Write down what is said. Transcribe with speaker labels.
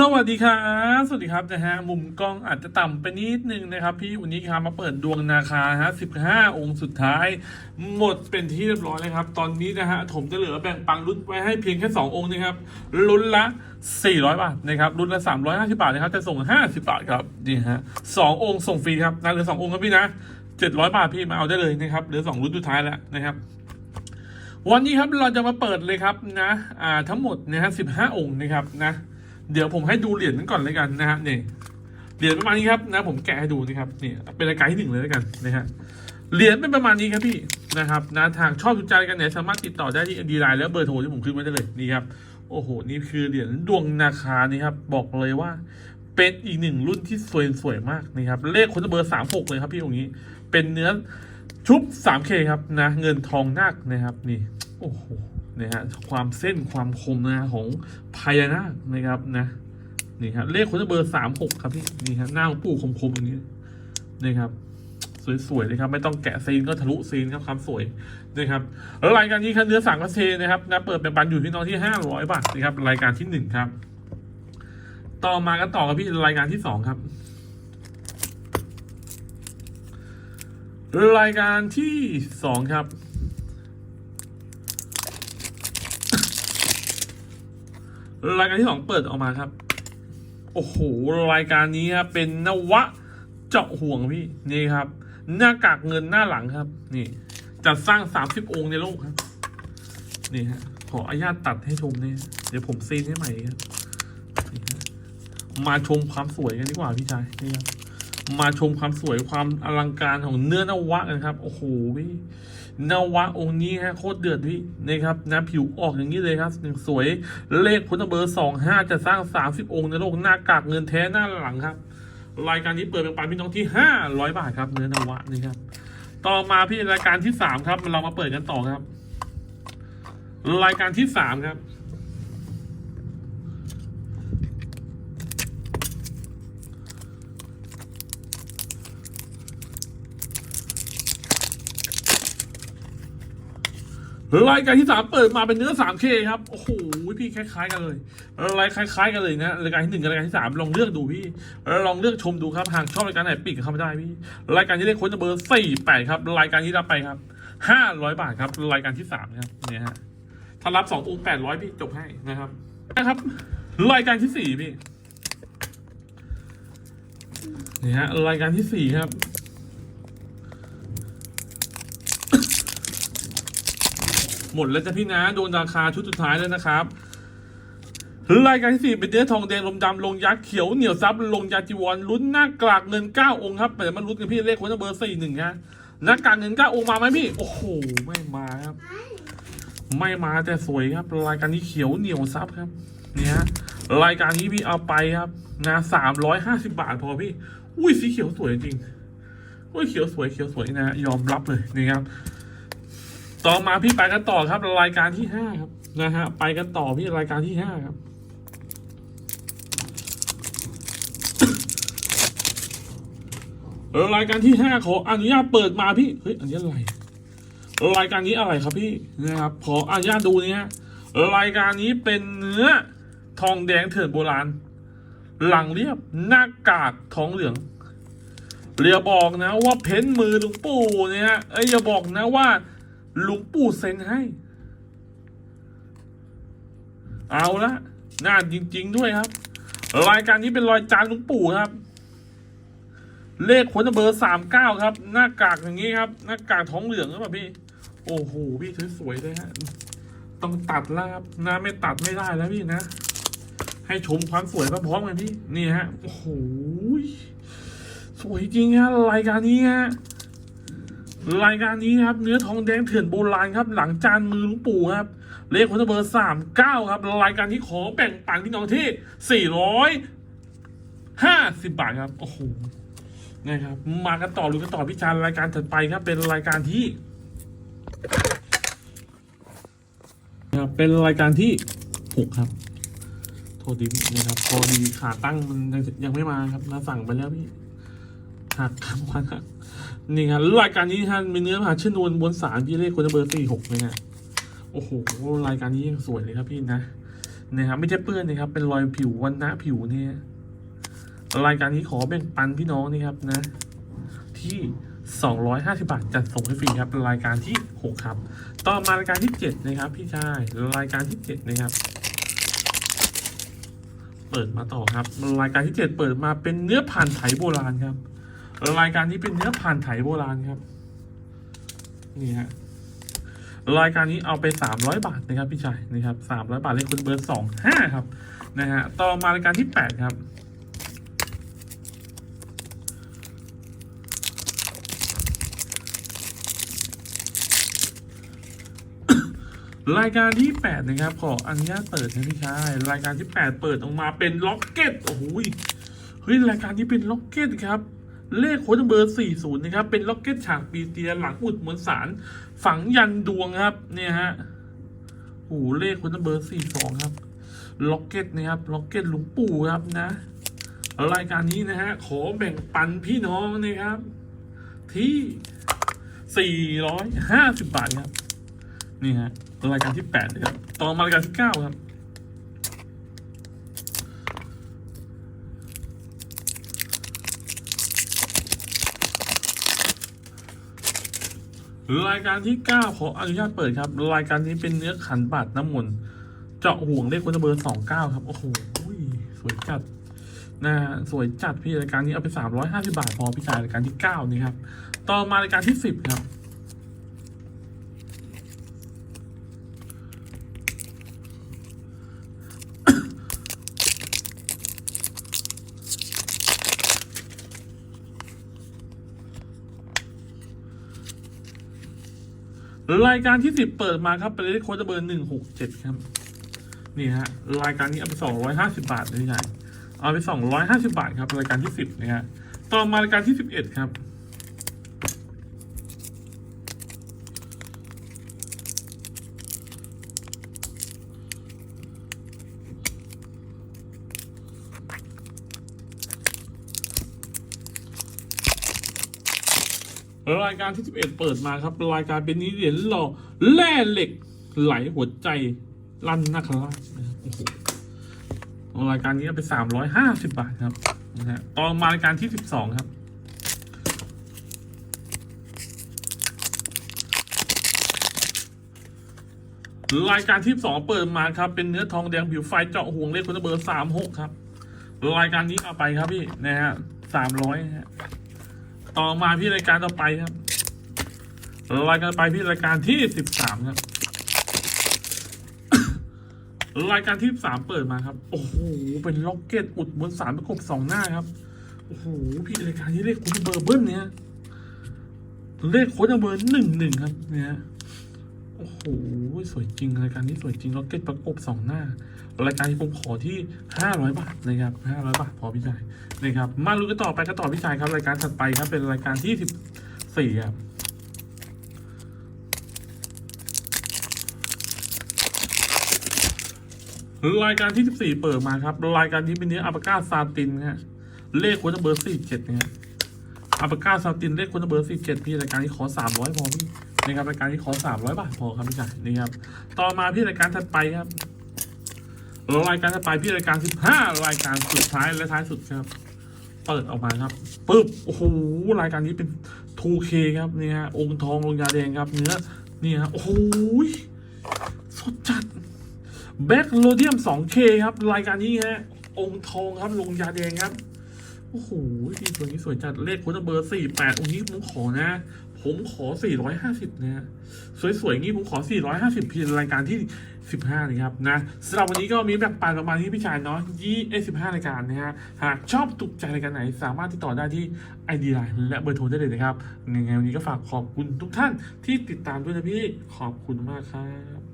Speaker 1: สวัสดีครับ สวัสดีครับนะฮะ มุมกล้องอาจจะต่ำไปนิดนึงนะครับ พี่วันนี้ครับมาเปิดดวงนาคาฮะสิบห้าองค์สุดท้าย หมดเป็นที่เรียบร้อยเลยครับ ตอนนี้นะฮะผมจะเหลือแบ่งปังรุ่นไว้ให้เพียงแค่สององค์นะครับรุ่นละ 400 บาทนะครับรุ่นละ 350 บาทนะครับ จะส่ง 50 บาทครับ นี่ฮะสององค์ส่งฟรีครับนะเหลือสององค์ครับพี่นะ 700 บาทพี่มาเอาได้เลยนะครับ เหลือสองรุ่นสุดท้ายแล้วนะครับวันนี้ครับเราจะมาเปิดเลยครับนะ อ่า ทั้งหมดนะฮะสิบห้าองค์นะครับนะ เดี๋ยวผมให้ดูเหรียญนั้นก่อนเลยกันนะฮะนี่เหรียญประมาณนี้ครับนะ ผมแกะให้ดูนะครับนี่เป็นรายการที่หนึ่งเลยแล้วกันนะฮะเหรียญเป็นประมาณนี้ครับพี่นะครับนะทางชอบถูกใจกันเนี่ยสามารถติดต่อได้ที่ดีไลน์และเบอร์โทรที่ผมขึ้นไว้ได้เลยนี่ครับโอ้โหนี่คือเหรียญดวงนาคานี่ครับบอกเลยว่าเป็นอีกหนึ่งรุ่นที่สวยสวยมากนะครับเลขคนเบอร์สามหกเลยครับพี่ตรงนี้ เป็นเนื้อชุบ 3K ครับนะเงินทองนาคนะครับนี่โอ้โห นะฮะความเส้นความคมนะของพญานาคนะครับนะนี่ครับเลขคนเบอร์สามหกครับพี่นี่ครับหน้าของปู่คมๆอย่างนี้นะครับสวยๆเลยครับไม่ต้องแกะซีนก็ทะลุซีนครับความสวยนะครับแล้วรายการนี้ครับเนื้อสังกะเซนะครับนะเปิดเป็นบันอยู่ที่น้องที่ห้าร้อยบาทนะครับรายการที่หนึ่งครับ ต่อมากันต่อกับพี่รายการที่สองครับ รายการที่สองครับ รายการที่สองเปิดออกมาครับ โอ้โห รายการนี้ครับเป็นนวะเจาะห่วงพี่ นี่ครับ หน้ากากเงินหน้าหลังครับ นี่จัดสร้างสามสิบองค์ในโลกครับ นี่ฮะ ขออนุญาตตัดให้ชมเนี่ย เดี๋ยวผมซีนให้ใหม่ครับ มาชมความสวยกันดีกว่าพี่ชาย นี่ครับ มาชมความสวยความอลังการของเนื้อนวะกันครับ โอ้โหพี่นวะองค์นี้ฮะโคตรเดือดพี่นะครับนะผิวออกอย่างนี้เลยครับอย่างสวยเลขพุทธเบอร์สองห้าจะสร้างสามสิบองค์ในโลกหน้ากากเงินแท้หน้าหลังครับ รายการนี้เปิดเป็นปานพี่น้องที่ห้าร้อยบาทครับ เนื้อนวะนี่ครับ ต่อมาพี่รายการที่สามครับเรามาเปิดกันต่อครับ รายการที่สามครับ รายการที่สามเปิดมาเป็นเนื้อ 3K ครับ โอ้โห พี่คล้าย ๆ กันเลยรายคล้ายๆ กันเลยนะรายการที่หนึ่งกับรายการที่สามลองเลือกดูพี่ ลองเลือกชมดูครับ หากชอบรายการไหนปิดเข้ามาได้พี่ รายการที่เลขค้นเบอร์สี่แปดครับ รายการที่รับไปครับห้าร้อยบาทครับ รายการที่สามครับ เนี่ยฮะ ถ้ารับสององค์แปดร้อยพี่จบให้นะครับ นะครับ รายการที่สี่พี่ นี่ฮะ รายการที่สี่ครับ หมดแล้วจ้ะพี่นะโดนราคาชุดสุดท้ายแล้วนะครับรายการที่สี่เป็นเนื้อทองแดงลมดำลงยักษ์เขียวเหนียวซับลงยาจีวรลุ้นหน้ากากเงินเก้าองค์ครับเดี๋ยวมาลุ้นกันพี่เลขคนละเบอร์สี่หนึ่งฮะหน้ากากเงินเก้าองค์มาไหมพี่ โอ้โหไม่มาครับ ไม่มาแต่สวยครับ รายการนี้เขียวเหนียวซับครับ เนี่ยฮะรายการนี้พี่เอาไปครับนะสามร้อยห้าสิบาทพอพี่ อุ้ยสีเขียวสวยจริงอุ้ยเขียวสวยเขียวสวยนะ ยอมรับเลยนี่ครับ ต่อมาพี่ไปกันต่อครับรายการที่ห้าครับนะฮะไปกันต่อพี่รายการที่ห้าครับ รายการที่ห้าขออนุญาตเปิดมาพี่เฮ้ยอันนี้อะไรรายการนี้อะไรครับพี่นะครับขออนุญาตดูเนี่ฮะรายการนี้เป็นเนื้อทองแดงเถื่อนโบราณ หลังเรียบหน้ากากทองเหลืองเรียบอกนะว่าเพ้นมือหลวงปู่เนี่ยฮะเอ้อย่าบอกนะว่า หลวงปู่เซ็นให้ เอาละน่าจริง ๆ ด้วยครับ รายการนี้เป็นรอยจานหลวงปู่ครับ เลขคนเบอร์สามเก้าครับ หน้ากากอย่างนี้ครับ หน้ากากท้องเหลืองหรือเปล่าพี่ โอ้โหพี่สวยๆเลยฮะต้องตัดแล้วครับน้าไม่ตัดไม่ได้แล้วพี่นะ ให้ชมความสวยพร้อมๆกันพี่ นี่ฮะ โอ้โห สวยจริงฮะรายการนี้ฮะ รายการนี้ครับเนื้อทองแดงเถื่อนโบราณครับหลังจานมือหลวงปู่ครับเลขคนเบอร์สามเก้าครับรายการที่ขอแบ่งปันพี่น้องที่สี่ร้อยห้าสิบบาทครับโอ้โหนะครับมากันต่อรู้กันต่อพิจารรายการถัดไปครับ เป็นรายการที่นะครับเป็นรายการที่หกครับ โทษดีนะครับพอดีขาตั้งมันยังไม่มาครับนะสั่งไปแล้วพี่หักครับวัน นี่ครับรายการนี้ท่านมีเนื้อหาชนวนบนสารพี่เลขคนละเบอร์สี่หกเลยนะโอ้โหรายการนี้สวยเลยครับพี่นะนะครับไม่ใช่เปื้อนนะครับ เป็นรอยผิววันนะผิวเนี่ยรายการนี้ขอแบ่งปันพี่น้องนะครับนะ ที่250 บาทจัดส่งให้ฟรีครับ รายการที่ 6 ครับ ต่อมารายการที่ 7 นะครับ พี่ชายรายการที่ 7 นะครับ เปิดมาต่อครับ รายการที่ 7 เปิดมาเป็นเนื้อผ่านไถโบราณครับ รายการนี้เป็นเนื้อผ่านไถโบราณครับ นี่ฮะรายการนี้เอาไป300บาทนะครับพี่ชายนะครับ300บาทเลขคุณเบอร์25ครับนะฮะต่อมารายการที่8ครับรายการที่ 8 นะครับ ขออนุญาตเปิดนะพี่ชายรายการที่ 8 เปิดออกมาเป็นล็อกเก็ตโอ้โหยเฮ้ยรายการนี้เป็นล็อกเก็ตครับ เลขโค้ดเบอร์ 40 นะครับ เป็นล็อกเก็ตฉากปีเตียหลังอุดมวลสาร ฝังยันดวงครับ เนี่ยฮะโอ้โหเลขโค้ดเบอร์ 42 ครับ ล็อกเก็ตนะครับ ล็อกเก็ตหลวงปู่ครับนะ รายการนี้นะฮะ ขอแบ่งปันพี่น้องนะครับ ที่ 450 บาทครับ นี่ฮะ รายการที่8นะครับ ต่อมารายการที่ 9 ครับ รายการที่ 9 ขออนุญาตเปิดครับ รายการนี้เป็นเนื้อขันบาดน้ำมนต์เจาะห่วงเลขคนเบอร์สองเก้าครับ โอ้โหสวยจัดนะฮะสวยจัดพี่รายการนี้เอาไปสามร้อยห้าสิบาทพอพี่ชายรายการที่เก้านี่ครับ ต่อมารายการที่สิบครับ รายการที่สิบเปิดมาครับเป็นเลขโค้ดเบอร์หนึ่งหกเจ็ดครับ นี่ฮะรายการนี้เอาไปสองร้อยห้าสิบาทเลยใหญ่เอาไปสองร้อยห้าสิบาทครับรายการที่สิบนะฮะต่อมารายการที่สิบเอ็ดครับ รายการที่ 11 เปิดมาครับ รายการเป็นนี้เหรียญหล่อแร่เหล็กไหลหัวใจลั่นนาคราชนะครับโอ้โหรายการนี้เอาไป 350 บาทครับนะฮะต่อมารายการที่ 12 ครับรายการที่สองเปิดมาครับ เป็นเนื้อทองแดงผิวไฟเจาะห่วงเลขคุณเบอร์สามหกครับ รายการนี้เอาไปครับพี่นะฮะสามร้อยฮะ ต่อมาพี่รายการต่อไปครับรายการไปพี่รายการที่สิบสามครับรายการที่สามเปิดมาครับ โอ้โห เป็นล็อกเก็ตอุดบนสารประกบสองหน้าครับ โอ้โห พี่รายการที่เลขคุณเบอร์เบิ้ลเนี่ย เลขโค้ดเบอร์หนึ่งหนึ่งครับ เนี่ย โอ้โห สวยจริงรายการนี้สวยจริงล็อกเก็ตประกบสองหน้า รายการที่ผมขอที่ห้าร้อยบาทนะครับห้าร้อยบาทพอพี่ชายนะครับ มาลุ้นกันต่อไปกันต่อพี่ชายครับ รายการถัดไปครับเป็นรายการที่สิบสี่ครับรายการที่ 14 เปิดมาครับ รายการที่เป็นเนื้ออัปกาซาตินฮะเลขคนเบอร์47เนี่ยอัปกาซาตินเลขคนเบอร์47พี่รายการนี้ขอ300พอพี่ นะครับรายการนี้ขอ300บาทพอครับพี่ชายนี่ครับต่อมาพี่รายการถัดไปครับรายการถัดไปพี่รายการ15รายการสุดท้ายและท้ายสุดครับ เปิดออกมาครับปึ๊บโอ้โหรายการนี้เป็น 2K ครับนี่ฮะองค์ทองลงยาแดงครับเนื้อนี่ฮะโอ้โหสดจัดแบ็กโลเดียม 2K ครับ รายการนี้ฮะองค์ทองครับลงยาแดงครับโอ้โหตัวนี้สวยจัดเลขโค้ดเบอร์48องค์นี้ผมขอนะ ผมขอ 450 นะฮะ สวยๆงี้ผมขอ 450 เพี่รายการที่ 15 นะครับ นะสำหรับวันนี้ก็มีแบบปันประมาณที่พี่ชายเนาะยี่เอสิบห้ารายการนะฮะ หากชอบถูกใจรายการไหน สามารถติดต่อได้ที่ ID Line และเบอร์โทรได้เลยนะครับยังไงวันนี้ก็ฝากขอบคุณทุกท่านที่ติดตามด้วยนะพี่ ขอบคุณมากครับ